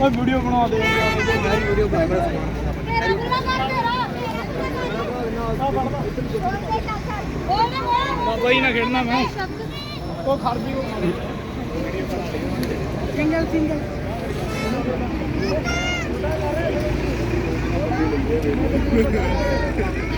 ਓਏ ਵੀਡੀਓ ਬਣਾ ਦੇ। ਵੀਡੀਓ ਬਣਾ ਮੇਰਾ ਬਾਬਾ ਜੀ ਨਾਲ ਖੇਡਣਾ ਮੈਂ। ਉਹ ਖੜਦੀ ਸਿੰਗਲ ਸਿੰਗਲ।